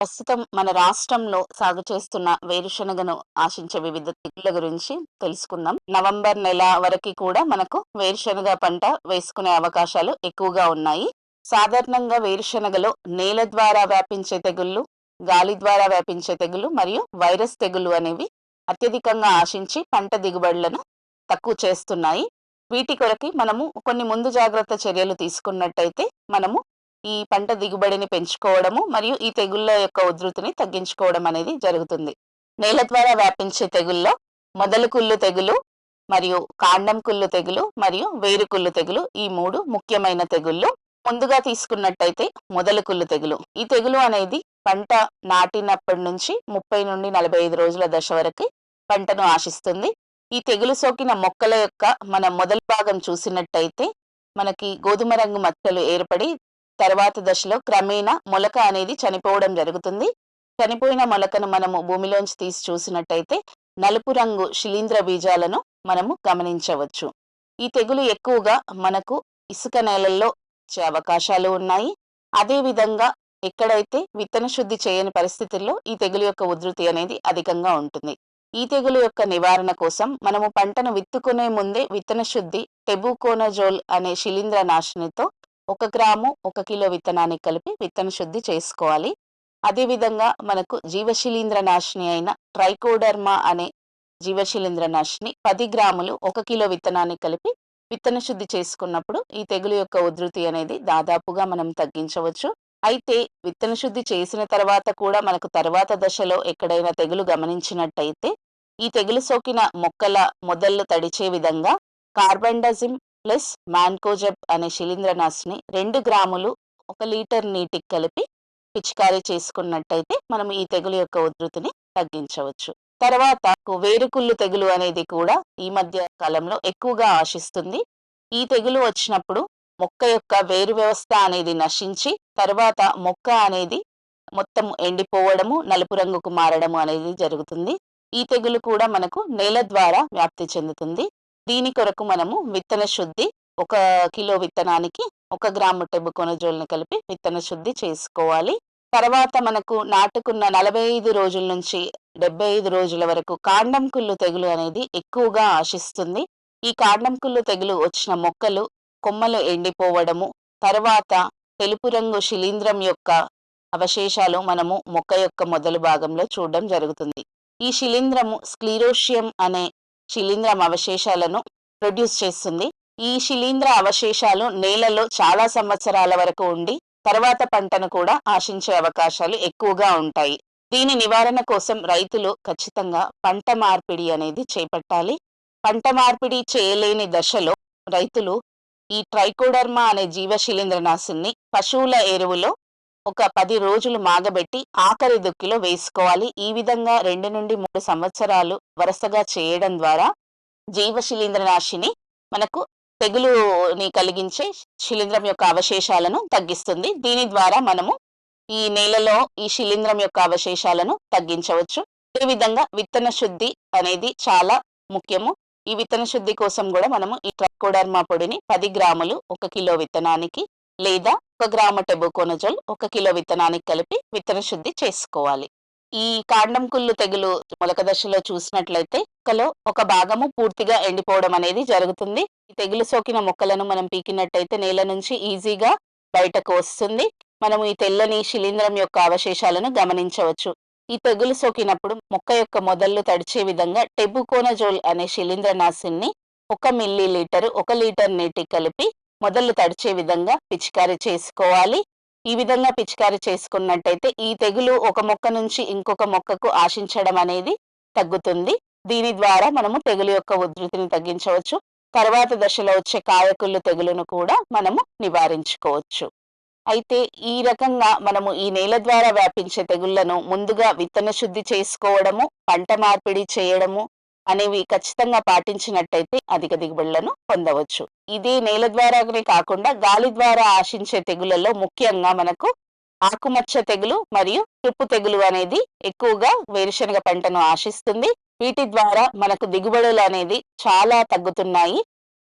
ప్రస్తుతం మన రాష్ట్రంలో సాగు చేస్తున్న వేరుశనగను ఆశించే వివిధ తెగుళ్ళ గురించి తెలుసుకుందాం. నవంబర్ నెల వరకు కూడా మనకు వేరుశనగ పంట వేసుకునే అవకాశాలు ఎక్కువగా ఉన్నాయి. సాధారణంగా వేరుశనగలో నేల ద్వారా వ్యాపించే తెగుళ్ళు గాలి ద్వారా వ్యాపించే తెగులు మరియు వైరస్ తెగులు అనేవి అత్యధికంగా ఆశించి పంట దిగుబడులను తక్కువ చేస్తున్నాయి. వీటి కొరకి మనము కొన్ని ముందు జాగ్రత్త చర్యలు తీసుకున్నట్టయితే మనము ఈ పంట దిగుబడిని పెంచుకోవడము మరియు ఈ తెగుళ్ళ యొక్క ఉధృతిని తగ్గించుకోవడం అనేది జరుగుతుంది. నేల ద్వారా వ్యాపించే తెగుల్లో మొదలు కుళ్ళు తెగులు మరియు కాండం కుళ్ళు తెగులు మరియు వేరు కుళ్ళు తెగులు ఈ మూడు ముఖ్యమైన తెగుళ్ళు. ముందుగా తీసుకున్నట్టయితే మొదలు కుళ్ళు తెగులు. ఈ తెగులు అనేది పంట నాటినప్పటి నుంచి ముప్పై నుండి నలభై ఐదు రోజుల దశ వరకు పంటను ఆశిస్తుంది. ఈ తెగులు సోకిన మొక్కల యొక్క మన మొదటి భాగం చూసినట్టయితే మనకి గోధుమ రంగు మచ్చలు ఏర్పడి తర్వాత దశలో క్రమేణా మొలక అనేది చనిపోవడం జరుగుతుంది. చనిపోయిన మొలకను మనము భూమిలోంచి తీసి చూసినట్టయితే నలుపు రంగు శిలీంద్ర బీజాలను మనము గమనించవచ్చు. ఈ తెగులు ఎక్కువగా మనకు ఇసుక నేలల్లో వచ్చే అవకాశాలు ఉన్నాయి. అదే విధంగా ఎక్కడైతే విత్తన శుద్ధి చేయని పరిస్థితుల్లో ఈ తెగులు యొక్క ఉధృతి అనేది అధికంగా ఉంటుంది. ఈ తెగులు యొక్క నివారణ కోసం మనము పంటను విత్తుకునే ముందే విత్తన శుద్ధి టెబుకోనజోల్ అనే శిలీంద్ర నాశనితో ఒక గ్రాము ఒక కిలో విత్తనాన్ని కలిపి విత్తన శుద్ధి చేసుకోవాలి. అదేవిధంగా మనకు జీవశిలీంద్ర నాశిని అయిన ట్రైకోడర్మా అనే జీవశిలీంద్ర నాశిని పది గ్రాములు ఒక కిలో విత్తనాన్ని కలిపి విత్తన శుద్ధి చేసుకున్నప్పుడు ఈ తెగులు యొక్క ఉధృతి అనేది దాదాపుగా మనం తగ్గించవచ్చు. అయితే విత్తన శుద్ధి చేసిన తర్వాత కూడా మనకు తర్వాత దశలో ఎక్కడైనా తెగులు గమనించినట్టయితే ఈ తెగులు సోకిన మొక్కల మొదళ్ళు తడిచే విధంగా కార్బండజిమ్ ప్లస్ మ్యాన్కోజెబ్ అనే శిలీంద్రనాశిని రెండు గ్రాములు ఒక లీటర్ నీటికి కలిపి పిచికారీ చేసుకున్నట్టయితే మనం ఈ తెగులు యొక్క ఉధృతిని తగ్గించవచ్చు. తర్వాత వేరుకుళ్ళు తెగులు అనేది కూడా ఈ మధ్య కాలంలో ఎక్కువగా ఆశిస్తుంది. ఈ తెగులు వచ్చినప్పుడు మొక్క యొక్క వేరు వ్యవస్థ అనేది నశించి తర్వాత మొక్క అనేది మొత్తం ఎండిపోవడము నలుపు రంగుకు మారడము అనేది జరుగుతుంది. ఈ తెగులు కూడా మనకు నేల ద్వారా వ్యాప్తి చెందుతుంది. దీని కొరకు మనము విత్తన శుద్ధి ఒక కిలో విత్తనానికి ఒక గ్రాము టెబుకొనజోల్ని కలిపి విత్తన శుద్ధి చేసుకోవాలి. తర్వాత మనకు నాటుకున్న నలభై ఐదు రోజుల నుంచి డెబ్బై ఐదు రోజుల వరకు కాండం కుళ్ళు తెగులు అనేది ఎక్కువగా ఆశిస్తుంది. ఈ కాండం కుళ్ళు తెగులు వచ్చిన మొక్కలు కొమ్మలు ఎండిపోవడము తర్వాత తెలుపు రంగు శిలీంద్రం యొక్క అవశేషాలు మనము మొక్క యొక్క మొదలు భాగంలో చూడడం జరుగుతుంది. ఈ శిలీంద్రము స్క్లీరోషియం అనే శిలీంద్రం అవశేషాలను ప్రొడ్యూస్ చేస్తుంది. ఈ శిలీంద్ర అవశేషాలు నేలలో చాలా సంవత్సరాల వరకు ఉండి తర్వాత పంటను కూడా ఆశించే అవకాశాలు ఎక్కువగా ఉంటాయి. దీని నివారణ కోసం రైతులు ఖచ్చితంగా పంట మార్పిడి అనేది చేపట్టాలి. పంట మార్పిడి చేయలేని దశలో రైతులు ఈ ట్రైకోడర్మా అనే జీవ జీవశిలీంద్రనాశుని పశువుల ఎరువులో ఒక పది రోజులు మాగబెట్టి ఆఖరి దుక్కిలో వేసుకోవాలి. ఈ విధంగా రెండు నుండి మూడు సంవత్సరాలు వరుసగా చేయడం ద్వారా జీవశిలీంద్రనాశిని మనకు తెగులుని కలిగించే శిలీంద్రం యొక్క అవశేషాలను తగ్గిస్తుంది. దీని ద్వారా మనము ఈ నేలలో ఈ శిలీంద్రం యొక్క అవశేషాలను తగ్గించవచ్చు. విధంగా విత్తన శుద్ధి అనేది చాలా ముఖ్యము. ఈ విత్తన శుద్ధి కోసం కూడా మనము ఈ ట్రకోడర్మా పొడిని పది గ్రాములు ఒక కిలో విత్తనానికి లేదా ఒక గ్రాము టెబుకోనజోల్ ఒక కిలో విత్తనానికి కలిపి విత్తన శుద్ధి చేసుకోవాలి. ఈ కాండం కుళ్ళు తెగులు మొలక దశలో చూసినట్లయితే మొక్కలో ఒక భాగము పూర్తిగా ఎండిపోవడం అనేది జరుగుతుంది. ఈ తెగులు సోకిన మొక్కలను మనం పీకినట్టయితే నేల నుంచి ఈజీగా బయటకు వస్తుంది. మనము ఈ తెల్లని శిలీంద్రం యొక్క అవశేషాలను గమనించవచ్చు. ఈ తెగులు సోకినప్పుడు మొక్క యొక్క మొదళ్ళు తడిచే విధంగా టెబుకోనజోల్ అనే శిలీంద్ర నాశిని ఒక మిల్లీ లీటర్ ఒక లీటర్ నీటి కలిపి మొదళ్ళు తడిచే విధంగా పిచికారీ చేసుకోవాలి. ఈ విధంగా పిచికారీ చేసుకున్నట్టయితే ఈ తెగులు ఒక మొక్క నుంచి ఇంకొక మొక్కకు ఆశించడం అనేది తగ్గుతుంది. దీని ద్వారా మనము తెగులు యొక్క ఉధృతిని తగ్గించవచ్చు. తర్వాత దశలో వచ్చే కాయకుళ్ళు తెగులును కూడా మనము నివారించుకోవచ్చు. అయితే ఈ రకంగా మనము ఈ నేల ద్వారా వ్యాపించే తెగుళ్ళను ముందుగా విత్తన శుద్ధి చేసుకోవడము పంట మార్పిడి చేయడము అనేవి ఖచ్చితంగా పాటించినట్టయితే అధిక దిగుబడులను పొందవచ్చు. ఇది నేల ద్వారానే కాకుండా గాలి ద్వారా ఆశించే తెగులలో ముఖ్యంగా మనకు ఆకుమచ్చ తెగులు మరియు తుప్పు తెగులు అనేది ఎక్కువగా వేరుశనగ పంటను ఆశిస్తుంది. వీటి ద్వారా మనకు దిగుబడులు అనేది చాలా తగ్గుతున్నాయి.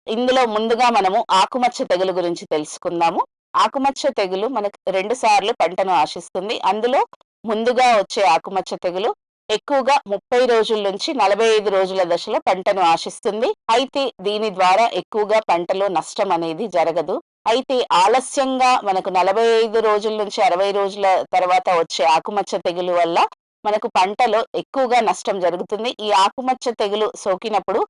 ఇందులో ముందుగా మనము ఆకుమచ్చ తెగులు గురించి తెలుసుకుందాము. ఆకుమచ్చ తెగులు మనకు రెండు సార్లు పంటను ఆశిస్తుంది. అందులో ముందుగా వచ్చే ఆకుమచ్చ తెగులు ఎక్కువగా ముప్పై రోజుల నుంచి నలభై ఐదు రోజుల దశలో పంటను ఆశిస్తుంది. అయితే దీని ద్వారా ఎక్కువగా పంటలో నష్టం అనేది జరగదు. అయితే ఆలస్యంగా మనకు నలభై ఐదు రోజుల నుంచి అరవై రోజుల తర్వాత వచ్చే ఆకుమచ్చ తెగులు వల్ల మనకు పంటలో ఎక్కువగా నష్టం జరుగుతుంది. ఈ ఆకుమచ్చ తెగులు సోకినప్పుడు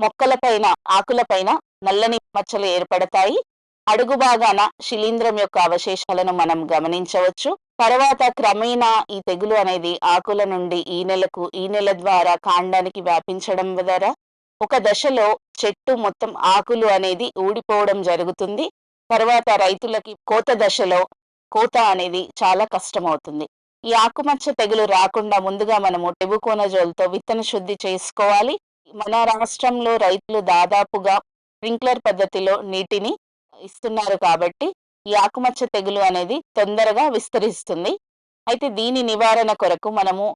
మొక్కలపైన ఆకులపైన నల్లని మచ్చలు ఏర్పడతాయి. అడుగు భాగాన శిలీంధ్రం యొక్క అవశేషాలను మనం గమనించవచ్చు. తర్వాత క్రమేణా ఈ తెగులు అనేది ఆకుల నుండి ఈ నెలకు ఈ నెల ద్వారా కాండానికి వ్యాపించడం ద్వారా ఒక దశలో చెట్టు మొత్తం ఆకులు అనేది ఊడిపోవడం జరుగుతుంది. తర్వాత రైతులకి కోత దశలో కోత అనేది చాలా కష్టమవుతుంది. ఈ ఆకుమచ్చ తెగులు రాకుండా ముందుగా మనము టెబుకోనజోల్తో విత్తన శుద్ధి చేసుకోవాలి. మన రాష్ట్రంలో రైతులు దాదాపుగా స్ప్రింక్లర్ పద్ధతిలో నీటిని ఇస్తున్నారు కాబట్టి ఈ ఆకుమచ్చ తెగులు అనేది తొందరగా విస్తరిస్తుంది. అయితే దీని నివారణ కొరకు మనము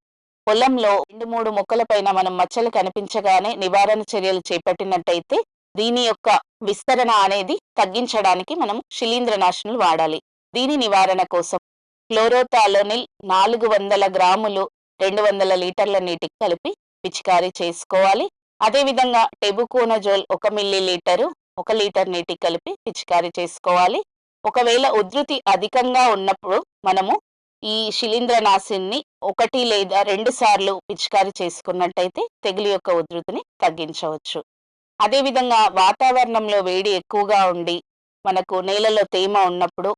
పొలంలో రెండు మూడు మొక్కల పైన మనం మచ్చలు కనిపించగానే నివారణ చర్యలు చేపట్టినట్టయితే దీని యొక్క విస్తరణ అనేది తగ్గించడానికి మనం శిలీంద్రనాశనులు వాడాలి. దీని నివారణ కోసం క్లోరోథాలోనిల్ నాలుగు వందల గ్రాములు రెండు వందల లీటర్ల నీటికి కలిపి పిచికారీ చేసుకోవాలి. అదేవిధంగా టెబుకోనజోల్ ఒక మిల్లీ లీటరు ఒక లీటర్ నీటి కలిపి పిచికారీ చేసుకోవాలి. ఒకవేళ ఉధృతి అధికంగా ఉన్నప్పుడు మనము ఈ శిలీంద్రనాశిని ఒకటి లేదా రెండు సార్లు పిచికారీ చేసుకున్నట్టయితే తెగులు యొక్క ఉధృతిని తగ్గించవచ్చు. అదేవిధంగా వాతావరణంలో వేడి ఎక్కువగా ఉండి మనకు నేలలో తేమ ఉన్నప్పుడు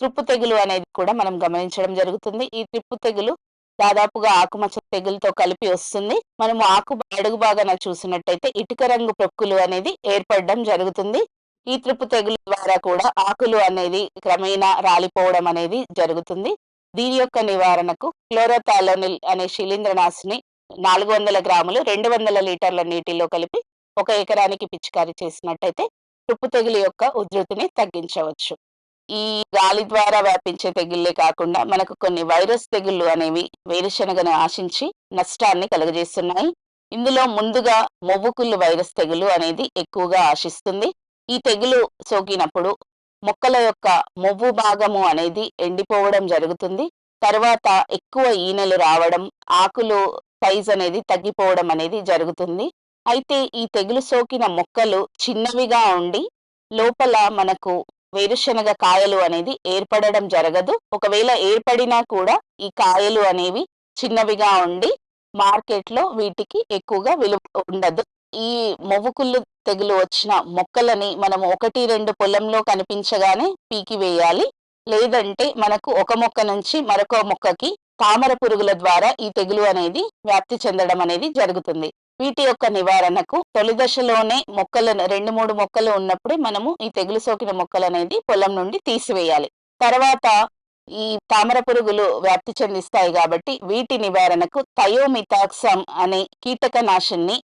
త్రిప్పు తెగులు అనేది కూడా మనం గమనించడం జరుగుతుంది. ఈ త్రిప్పు తెగులు దాదాపుగా ఆకుమచ్చ తెగులతో కలిపి వస్తుంది. మనము ఆకు అడుగు భాగాన చూసినట్టయితే ఇటుక రంగు ప్రొక్కులు అనేది ఏర్పడడం జరుగుతుంది. ఈ త్రిప్పు తెగులు ద్వారా కూడా ఆకులు అనేది క్రమేణా రాలిపోవడం అనేది జరుగుతుంది. దీని యొక్క నివారణకు క్లోరోథాలోనిల్ అనే శిలీంద్రనాశిని నాలుగు వందల గ్రాములు రెండు వందల లీటర్ల నీటిలో కలిపి ఒక ఎకరానికి పిచికారీ చేసినట్టయితే తుప్పు తెగులు యొక్క ఉధృతిని తగ్గించవచ్చు. ఈ గాలి ద్వారా వ్యాపించే తెగుళ్ళే కాకుండా మనకు కొన్ని వైరస్ తెగుళ్ళు అనేవి వేరుశనగను ఆశించి నష్టాన్ని కలుగజేస్తున్నాయి. ఇందులో ముందుగా మొవ్వుకుళ్ళు వైరస్ తెగులు అనేది ఎక్కువగా ఆశిస్తుంది. ఈ తెగులు సోకినప్పుడు మొక్కల యొక్క మొవ్వు భాగము అనేది ఎండిపోవడం జరుగుతుంది. తర్వాత ఎక్కువ ఈనెలు రావడం ఆకులు సైజ్ అనేది తగ్గిపోవడం అనేది జరుగుతుంది. అయితే ఈ తెగులు సోకిన మొక్కలు చిన్నవిగా ఉండి లోపల మనకు వేరుశనగ కాయలు అనేది ఏర్పడడం జరగదు. ఒకవేళ ఏర్పడినా కూడా ఈ కాయలు అనేవి చిన్నవిగా ఉండి మార్కెట్లో వీటికి ఎక్కువగా విలువ ఉండదు. ఈ మొవ్వుకుళ్ళు తెగులు వచ్చిన మొక్కలని మనం ఒకటి రెండు పొలంలో కనిపించగానే పీకి వేయాలి. లేదంటే మనకు ఒక మొక్క నుంచి మరొక మొక్కకి తామర పురుగుల ద్వారా ఈ తెగులు అనేది వ్యాప్తి చెందడం అనేది జరుగుతుంది. వీటి యొక్క నివారణకు తొలి దశలోనే మొక్కలను రెండు మూడు మొక్కలు ఉన్నప్పుడే మనము ఈ తెగులు సోకిన మొక్కలు అనేది పొలం నుండి తీసివేయాలి. తర్వాత ఈ తామర పురుగులు వ్యాప్తి చెందిస్తాయి కాబట్టి వీటి నివారణకు థయోమిథాక్సమ్ అనే కీటకనాశిని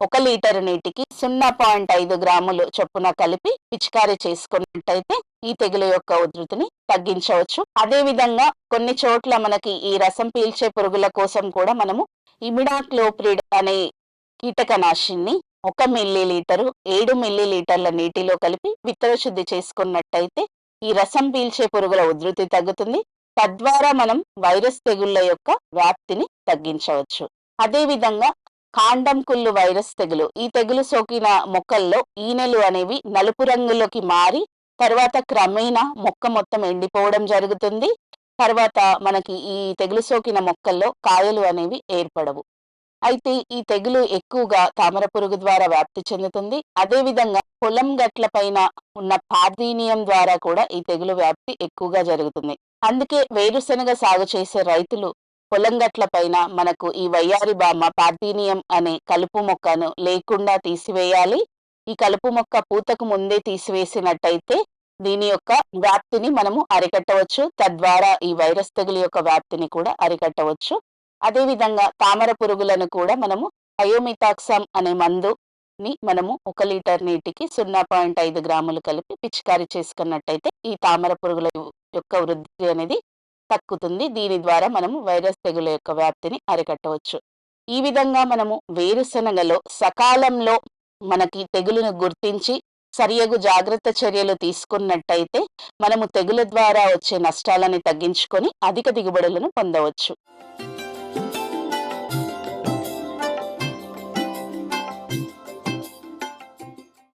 ఒక లీటర్ నీటికి సున్నా పాయింట్ ఐదు గ్రాములు చొప్పున కలిపి పిచికారీ చేసుకున్నట్టయితే ఈ తెగులు యొక్క ఉధృతిని తగ్గించవచ్చు. అదే విధంగా కొన్ని చోట్ల మనకి ఈ రసం పీల్చే పురుగుల కోసం కూడా మనము ఇమిడాక్లోప్రిడ్ అనే కీటకనాశిని ఒక మిల్లీలీటరు ఏడు మిల్లీ లీటర్ల నీటిలో కలిపి విత్తన శుద్ధి చేసుకున్నట్టయితే ఈ రసం పీల్చే పురుగుల ఉధృతి తగ్గుతుంది. తద్వారా మనం వైరస్ తెగుళ్ళ యొక్క వ్యాప్తిని తగ్గించవచ్చు. అదేవిధంగా కాండం కుళ్ళు వైరస్ తెగులు. ఈ తెగులు సోకిన మొక్కల్లో ఈనెలు అనేవి నలుపు రంగులోకి మారి తర్వాత క్రమేణా మొక్క మొత్తం ఎండిపోవడం జరుగుతుంది. తర్వాత మనకి ఈ తెగులు సోకిన మొక్కల్లో కాయలు అనేవి ఏర్పడవు. అయితే ఈ తెగులు ఎక్కువగా తామర పురుగు ద్వారా వ్యాప్తి చెందుతుంది. అదే విధంగా పొలం గట్ల పైన ఉన్న పాదీనియం ద్వారా కూడా ఈ తెగులు వ్యాప్తి ఎక్కువగా జరుగుతుంది. అందుకే వేరుశనగ సాగు చేసే రైతులు పొలం గట్ల పైన మనకు ఈ వయ్యారి బామ్మ పార్దీనియం అనే కలుపు మొక్కను లేకుండా తీసివేయాలి. ఈ కలుపు మొక్క పూతకు ముందే తీసివేసినట్టయితే దీని యొక్క వ్యాప్తిని మనము అరికట్టవచ్చు. తద్వారా ఈ వైరస్ తెగులు యొక్క వ్యాప్తిని కూడా అరికట్టవచ్చు. అదేవిధంగా తామర పురుగులను కూడా మనము అయోమిటాక్సమ్ అనే మందుని మనము ఒక లీటర్ నీటికి సున్నా పాయింట్ ఐదు గ్రాములు కలిపి పిచికారీ చేసుకున్నట్టయితే ఈ తామర పురుగుల యొక్క వృద్ధి అనేది తక్కుతుంది దీని ద్వారా మనము వైరస్ తెగుల యొక్క వ్యాప్తిని అరికట్టవచ్చు. ఈ విధంగా మనము వేరుశనగలో సకాలంలో మనకి తెగులును గుర్తించి సరియగు జాగ్రత్త చర్యలు తీసుకున్నట్టయితే మనము తెగుల ద్వారా వచ్చే నష్టాలని తగ్గించుకొని అధిక దిగుబడులను పొందవచ్చు.